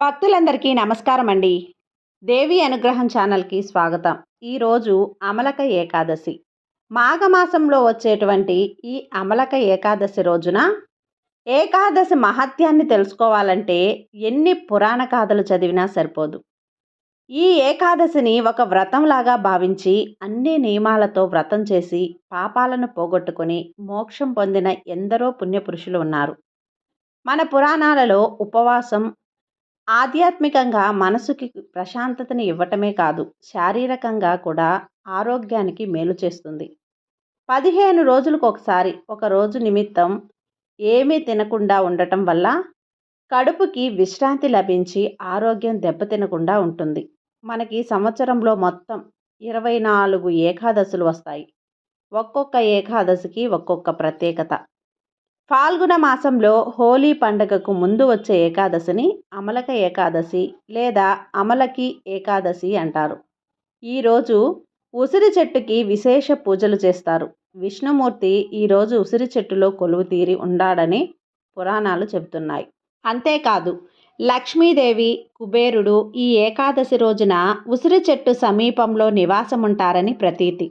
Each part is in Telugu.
భక్తులందరికీ నమస్కారం అండి దేవి అనుగ్రహం ఛానల్కి స్వాగతం. ఈరోజు అమలక ఏకాదశి. మాఘమాసంలో వచ్చేటువంటి ఈ అమలక ఏకాదశి రోజున ఏకాదశి మహత్యాన్ని తెలుసుకోవాలంటే ఎన్ని పురాణ కాథలు చదివినా సరిపోదు. ఈ ఏకాదశిని ఒక వ్రతంలాగా భావించి అన్ని నియమాలతో వ్రతం చేసి పాపాలను పోగొట్టుకుని మోక్షం పొందిన ఎందరో పుణ్యపురుషులు ఉన్నారు. మన పురాణాలలో ఉపవాసం ఆధ్యాత్మికంగా మనసుకి ప్రశాంతతని ఇవ్వటమే కాదు శారీరకంగా కూడా ఆరోగ్యానికి మేలు చేస్తుంది. పదిహేను రోజులకు ఒకసారి ఒక రోజు నిమిత్తం ఏమీ తినకుండా ఉండటం వల్ల కడుపుకి విశ్రాంతి లభించి ఆరోగ్యం దెబ్బతినకుండా ఉంటుంది. మనకి సంవత్సరంలో మొత్తం ఇరవై నాలుగు ఏకాదశులు వస్తాయి. ఒక్కొక్క ఏకాదశికి ఒక్కొక్క ప్రత్యేకత. ఫాల్గుణ మాసంలో హోలీ పండుగకు ముందు వచ్చే ఏకాదశిని అమలక ఏకాదశి లేదా అమలకి ఏకాదశి అంటారు. ఈరోజు ఉసిరి చెట్టుకి విశేష పూజలు చేస్తారు. విష్ణుమూర్తి ఈరోజు ఉసిరి చెట్టులో కొలువు తీరి ఉండాడని పురాణాలు చెబుతున్నాయి. అంతేకాదు లక్ష్మీదేవి కుబేరుడు ఈ ఏకాదశి రోజున ఉసిరి చెట్టు సమీపంలో నివాసముంటారని ప్రతీతి.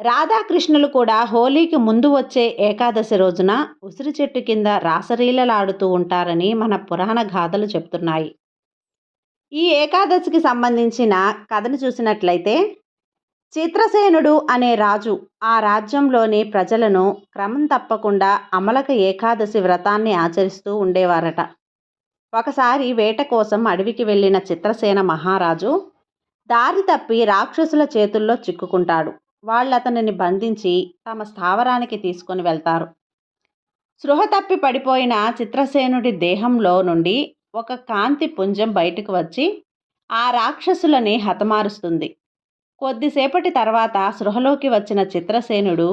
రాధాకృష్ణులు కూడా హోలీకి ముందు వచ్చే ఏకాదశి రోజున ఉసిరి చెట్టు కింద రాసరీలలాడుతూ ఉంటారని మన పురాణ గాథలు చెప్తున్నాయి. ఈ ఏకాదశికి సంబంధించిన కథను చూసినట్లయితే చిత్రసేనుడు అనే రాజు ఆ రాజ్యంలోని ప్రజలను క్రమం తప్పకుండా అమలక ఏకాదశి వ్రతాన్ని ఆచరిస్తూ ఉండేవారట. ఒకసారి వేట కోసం అడవికి వెళ్ళిన చిత్రసేన మహారాజు దారి తప్పి రాక్షసుల చేతుల్లో చిక్కుకుంటాడు. వాళ్ళు అతనిని బంధించి తమ స్థావరానికి తీసుకొని వెళ్తారు. స్పృహ తప్పి పడిపోయిన చిత్రసేనుడి దేహంలో నుండి ఒక కాంతి పుంజం బయటకు వచ్చి ఆ రాక్షసులని హతమారుస్తుంది. కొద్దిసేపటి తర్వాత సృహలోకి వచ్చిన చిత్రసేనుడు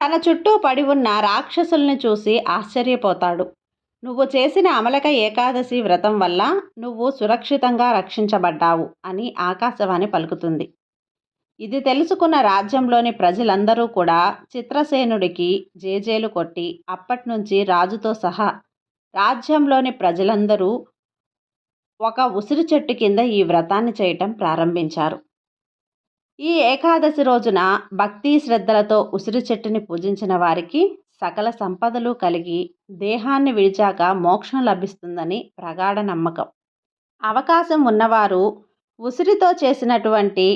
తన చుట్టూ పడి ఉన్న రాక్షసుల్ని చూసి ఆశ్చర్యపోతాడు. నువ్వు చేసిన అమలక ఏకాదశి వ్రతం వల్ల నువ్వు సురక్షితంగా రక్షించబడ్డావు అని ఆకాశవాణి పలుకుతుంది. ఇది తెలుసుకున్న రాజ్యంలోని ప్రజలందరూ కూడా చిత్రసేనుడికి జేజేలు కొట్టి అప్పటి నుంచి రాజుతో సహా రాజ్యంలోని ప్రజలందరూ ఒక ఉసిరి చెట్టు కింద ఈ వ్రతాన్ని చేయటం ప్రారంభించారు. ఈ ఏకాదశి రోజున భక్తి శ్రద్ధలతో ఉసిరి చెట్టుని పూజించిన వారికి సకల సంపదలు కలిగి దేహాన్ని విడిచాక మోక్షం లభిస్తుందని ప్రగాఢ నమ్మకం. అవకాశం ఉన్నవారు ఉసిరితో చేసినటువంటి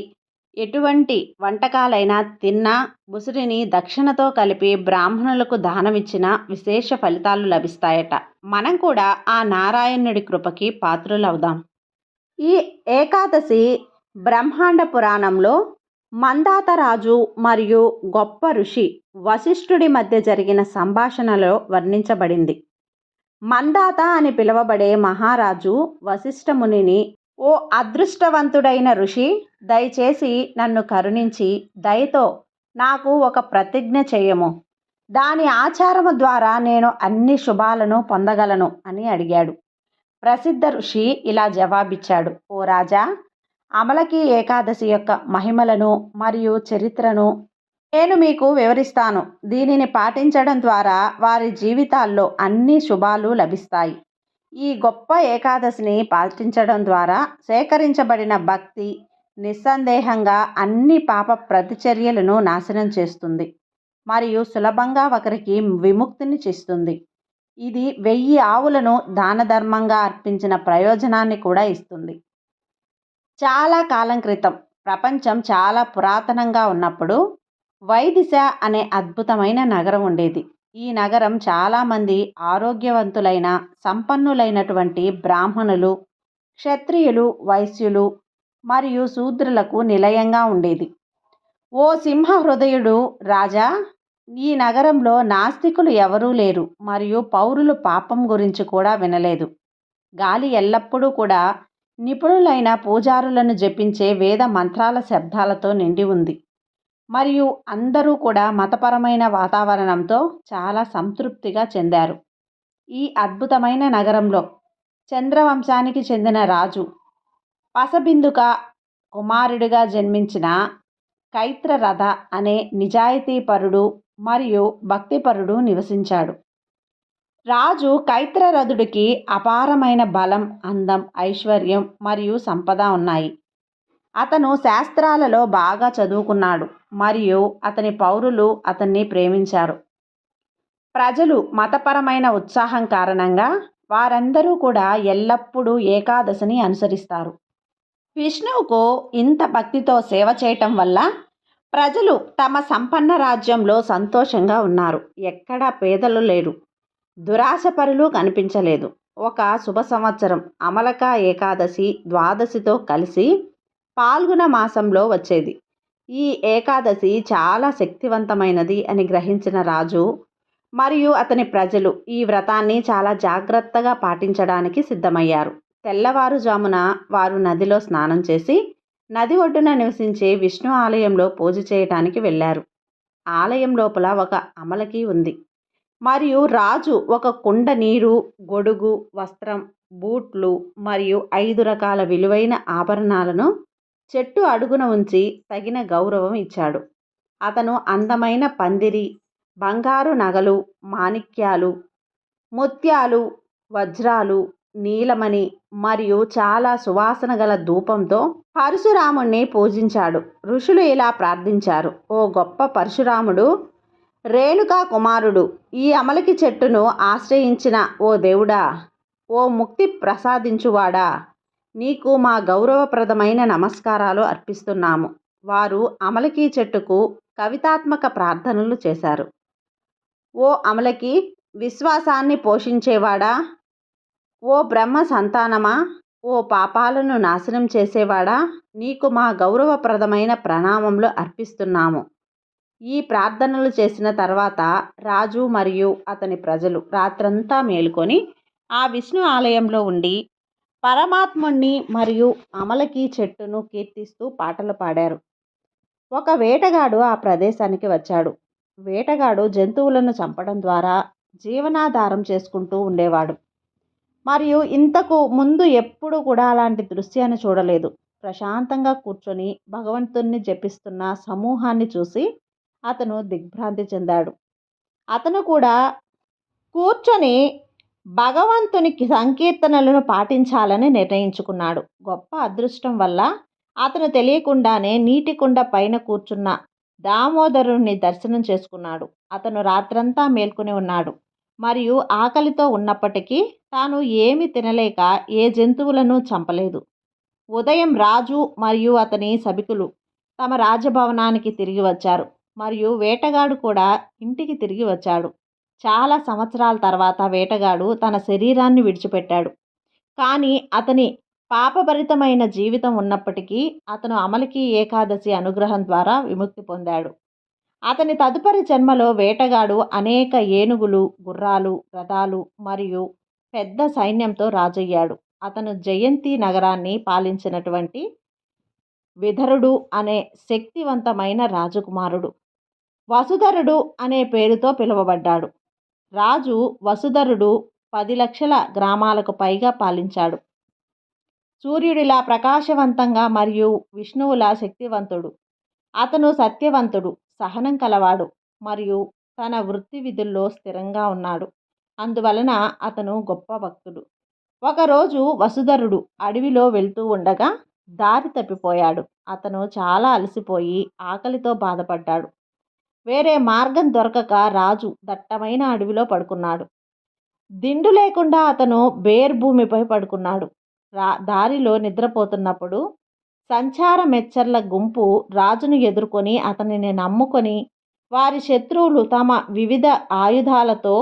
ఎటువంటి వంటకాలైనా తిన్నా ఉసిరిని దక్షిణతో కలిపి బ్రాహ్మణులకు దానమిచ్చిన విశేష ఫలితాలు లభిస్తాయట. మనం కూడా ఆ నారాయణుడి కృపకి పాత్రులవుదాం. ఈ ఏకాదశి బ్రహ్మాండ పురాణంలో మందాతరాజు మరియు గొప్ప ఋషి వశిష్ఠుడి మధ్య జరిగిన సంభాషణలో వర్ణించబడింది. మందాత అని పిలువబడే మహారాజు వశిష్ఠమునిని ఓ అదృష్టవంతుడైన ఋషి దయచేసి నన్ను కరుణించి దయతో నాకు ఒక ప్రతిజ్ఞ చేయము. దాని ఆచారము ద్వారా నేను అన్ని శుభాలను పొందగలను అని అడిగాడు. ప్రసిద్ధ ఋషి ఇలా జవాబిచ్చాడు. ఓ రాజా అమలకి ఏకాదశి యొక్క మహిమలను మరియు చరిత్రను నేను మీకు వివరిస్తాను. దీనిని పాటించడం ద్వారా వారి జీవితాల్లో అన్ని శుభాలు లభిస్తాయి. ఈ గొప్ప ఏకాదశిని పాటించడం ద్వారా సేకరించబడిన భక్తి నిస్సందేహంగా అన్ని పాప ప్రతిచర్యలను నాశనం చేస్తుంది. మరియు సులభంగా ఒకరికి విముక్తిని చేస్తుంది ఇది వెయ్యి ఆవులను దాన ధర్మంగా అర్పించిన ప్రయోజనాన్ని కూడా ఇస్తుంది. చాలా కాలం క్రితం ప్రపంచం చాలా పురాతనంగా ఉన్నప్పుడు వైదిశ అనే అద్భుతమైన నగరం ఉండేది. ఈ నగరం చాలామంది ఆరోగ్యవంతులైన సంపన్నులైనటువంటి బ్రాహ్మణులు క్షత్రియులు వైశ్యులు మరియు శూద్రులకు నిలయంగా ఉండేది. ఓ సింహ హృదయుడు రాజా ఈ నగరంలో నాస్తికులు ఎవరూ లేరు మరియు పౌరులు పాపం గురించి కూడా వినలేదు. గాలి ఎల్లప్పుడూ కూడా నిపుణులైన పూజారులను జపించే వేద మంత్రాల శబ్దాలతో నిండి ఉంది. మరియు అందరూ కూడా మతపరమైన వాతావరణంతో చాలా సంతృప్తిగా చెందారు. ఈ అద్భుతమైన నగరంలో చంద్రవంశానికి చెందిన రాజు పసబిందుక కుమారుడిగా జన్మించిన కైత్రరథ అనే నిజాయితీపరుడు మరియు భక్తిపరుడు నివసించాడు. రాజు కైత్రరథుడికి అపారమైన బలం అందం ఐశ్వర్యం మరియు సంపద ఉన్నాయి. అతను శాస్త్రాలలో బాగా చదువుకున్నాడు. మరియు అతని పౌరులు అతన్ని ప్రేమించారు. ప్రజలు మతపరమైన ఉత్సాహం కారణంగా వారందరూ కూడా ఎల్లప్పుడూ ఏకాదశిని అనుసరిస్తారు. విష్ణువుకు ఇంత భక్తితో సేవ చేయటం వల్ల ప్రజలు తమ సంపన్న రాజ్యంలో సంతోషంగా ఉన్నారు. ఎక్కడా పేదలు లేరు. దురాశపరులు కనిపించలేదు. ఒక శుభ సంవత్సరం అమలక ఏకాదశి ద్వాదశితో కలిసి పాల్గొన మాసంలో వచ్చేది. ఈ ఏకాదశి చాలా శక్తివంతమైనది అని గ్రహించిన రాజు మరియు అతని ప్రజలు ఈ వ్రతాన్ని చాలా జాగ్రత్తగా పాటించడానికి సిద్ధమయ్యారు. తెల్లవారుజామున వారు నదిలో స్నానం చేసి నది ఒడ్డున నివసించే విష్ణు ఆలయంలో పూజ చేయటానికి వెళ్ళారు. ఆలయం లోపల ఒక అమలకి ఉంది. మరియు రాజు ఒక కుండ నీరు గొడుగు వస్త్రం బూట్లు మరియు ఐదు రకాల విలువైన ఆభరణాలను చెట్టు అడుగున ఉంచి తగిన గౌరవం ఇచ్చాడు. అతను అందమైన పందిరి బంగారు నగలు మాణిక్యాలు ముత్యాలు వజ్రాలు నీలమణి మరియు చాలా సువాసన గల ధూపంతో పరశురాముణ్ణి పూజించాడు. ఋషులు ఇలా ప్రార్థించారు. ఓ గొప్ప పరశురాముడు రేణుకా కుమారుడు ఈ అమలకి చెట్టును ఆశ్రయించిన ఓ దేవుడా ఓ ముక్తి ప్రసాదించువాడా నీకు మా గౌరవప్రదమైన నమస్కారాలు అర్పిస్తున్నాము. వారు అమలకి చెట్టుకు కవితాత్మక ప్రార్థనలు చేశారు. ఓ అమలకి విశ్వాసాన్ని పోషించేవాడా? ఓ బ్రహ్మ సంతానమా? ఓ పాపాలను నాశనం చేసేవాడా? నీకు మా గౌరవప్రదమైన ప్రణామములు అర్పిస్తున్నాము. ఈ ప్రార్థనలు చేసిన తర్వాత రాజు మరియు అతని ప్రజలు రాత్రంతా మేలుకొని ఆ విష్ణు ఆలయంలో ఉండి పరమాత్ముణ్ణి మరియు అమలకి చెట్టును కీర్తిస్తూ పాటలు పాడారు. ఒక వేటగాడు ఆ ప్రదేశానికి వచ్చాడు. వేటగాడు జంతువులను చంపడం ద్వారా జీవనాధారం చేసుకుంటూ ఉండేవాడు. మరియు ఇంతకు ముందు ఎప్పుడు కూడా అలాంటి దృశ్యాన్ని చూడలేదు. ప్రశాంతంగా కూర్చొని భగవంతుణ్ణి జపిస్తున్న సమూహాన్ని చూసి అతను దిగ్భ్రాంతి చెందాడు. అతను కూడా కూర్చొని భగవంతునికి సంకీర్తనలను పాటించాలని నిర్ణయించుకున్నాడు. గొప్ప అదృష్టం వల్ల అతను తెలియకుండానే నీటి కుండ పైన కూర్చున్న దామోదరుణ్ణి దర్శనం చేసుకున్నాడు. అతను రాత్రంతా మేల్కొని ఉన్నాడు. మరియు ఆకలితో ఉన్నప్పటికీ తాను ఏమి తినలేక ఏ జంతువులను చంపలేదు. ఉదయం రాజు మరియు అతని సభికులు తమ రాజభవనానికి తిరిగి వచ్చారు. మరియు వేటగాడు కూడా ఇంటికి తిరిగి వచ్చాడు. చాలా సంవత్సరాల తర్వాత వేటగాడు తన శరీరాన్ని విడిచిపెట్టాడు. కానీ అతని పాపభరితమైన జీవితం ఉన్నప్పటికీ అతను అమలకి ఏకాదశి అనుగ్రహం ద్వారా విముక్తి పొందాడు. అతని తదుపరి జన్మలో వేటగాడు అనేక ఏనుగులు గుర్రాలు రథాలు మరియు పెద్ద సైన్యంతో రాజయ్యాడు. అతను జయంతి నగరాన్ని పాలించినటువంటి విధరుడు అనే శక్తివంతమైన రాజకుమారుడు. వసుధరుడు అనే పేరుతో పిలువబడ్డాడు. రాజు వసుధరుడు పది లక్షల గ్రామాలకు పైగా పాలించాడు. సూర్యుడిలా ప్రకాశవంతంగా మరియు విష్ణువులా శక్తివంతుడు. అతను సత్యవంతుడు సహనం కలవాడు మరియు తన వృత్తి విధుల్లో స్థిరంగా ఉన్నాడు. అందువలన అతను గొప్ప భక్తుడు. ఒకరోజు వసుధరుడు అడవిలో వెళ్తూ ఉండగా దారి తప్పిపోయాడు. అతను చాలా అలసిపోయి ఆకలితో బాధపడ్డాడు. వేరే మార్గం దొరకక రాజు దట్టమైన అడవిలో పడుకున్నాడు. దిండు లేకుండా అతను బేర్ భూమిపై పడుకున్నాడు. రా దారిలో నిద్రపోతున్నప్పుడు సంచార మెచ్చర్ల గుంపు రాజును ఎదుర్కొని అతనిని నమ్ముకొని వారి శత్రువులు తమ వివిధ ఆయుధాలతో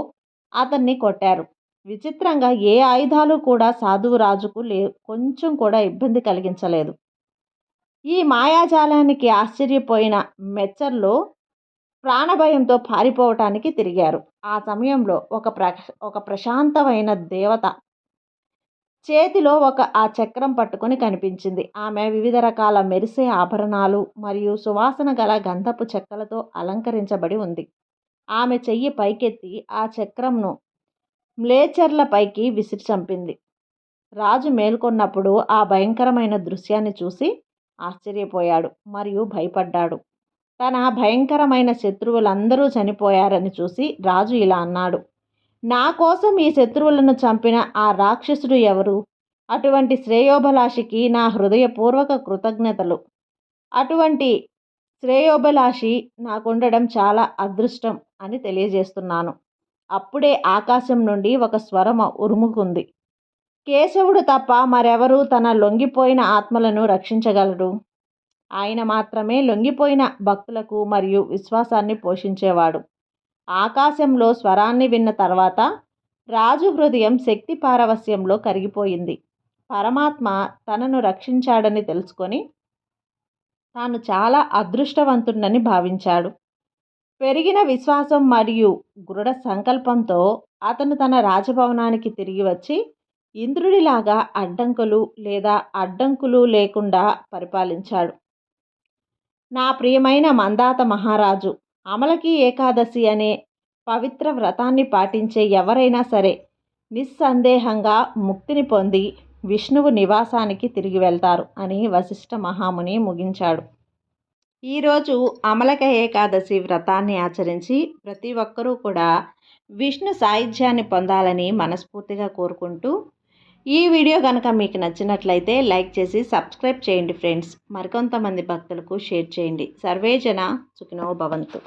అతన్ని కొట్టారు. విచిత్రంగా ఏ ఆయుధాలు కూడా సాధువు రాజుకు లే కొంచెం కూడా ఇబ్బంది కలిగించలేదు. ఈ మాయాజాలానికి ఆశ్చర్యపోయిన మెచ్చర్లు ప్రాణభయంతో పారిపోవటానికి తిరిగారు. ఆ సమయంలో ఒక ప్ర ఒక ప్రశాంతమైన దేవత చేతిలో ఒక ఆ చక్రం పట్టుకొని కనిపించింది. ఆమె వివిధ రకాల మెరిసే ఆభరణాలు మరియు సువాసన గల గంధపు చెక్కలతో అలంకరించబడి ఉంది. ఆమె చెయ్యి పైకెత్తి ఆ చక్రంను మ్లేచర్ల పైకి విసిరి చంపింది. రాజు మేల్కొన్నప్పుడు ఆ భయంకరమైన దృశ్యాన్ని చూసి ఆశ్చర్యపోయాడు మరియు భయపడ్డాడు. తన భయంకరమైన శత్రువులందరూ చనిపోయారని చూసి రాజు ఇలా అన్నాడు. నా కోసం ఈ శత్రువులను చంపిన ఆ రాక్షసుడు ఎవరు? అటువంటి శ్రేయోభిలాషికి నా హృదయపూర్వక కృతజ్ఞతలు. అటువంటి శ్రేయోభిలాషి నాకుండడం చాలా అదృష్టం అని తెలియజేస్తున్నాను. అప్పుడే ఆకాశం నుండి ఒక స్వరమ ఉరుముకుంది. కేశవుడు తప్ప మరెవరూ తన లొంగిపోయిన ఆత్మలను రక్షించగలడు ఆయన మాత్రమే లొంగిపోయిన భక్తులకు మరియు విశ్వాసాన్ని పోషించేవాడు. ఆకాశంలో స్వరాన్ని విన్న తర్వాత రాజు హృదయం శక్తి పారవస్యంలో కరిగిపోయింది. పరమాత్మ తనను రక్షించాడని తెలుసుకొని తాను చాలా అదృష్టవంతుడని భావించాడు. పెరిగిన విశ్వాసం మరియు దృఢ సంకల్పంతో అతను తన రాజభవనానికి తిరిగి వచ్చి ఇంద్రుడిలాగా అడ్డంకులు లేదా అడ్డంకులు లేకుండా పరిపాలించాడు. నా ప్రియమైన మందాత మహారాజు అమలకి ఏకాదశి అనే పవిత్ర వ్రతాన్ని పాటించే ఎవరైనా సరే నిస్సందేహంగా ముక్తిని పొంది విష్ణువు నివాసానికి తిరిగి వెళ్తారు అని వశిష్ఠ మహాముని ముగించాడు. ఈరోజు అమలక ఏకాదశి వ్రతాన్ని ఆచరించి ప్రతి ఒక్కరూ కూడా విష్ణు సాయుధ్యాన్ని పొందాలని మనస్ఫూర్తిగా కోరుకుంటూ ఈ వీడియో కనుక మీకు నచ్చినట్లయితే లైక్ చేసి సబ్స్క్రైబ్ చేయండి ఫ్రెండ్స్. మరికొంతమంది భక్తులకు షేర్ చేయండి. సర్వేజన సుఖినో భవంతు.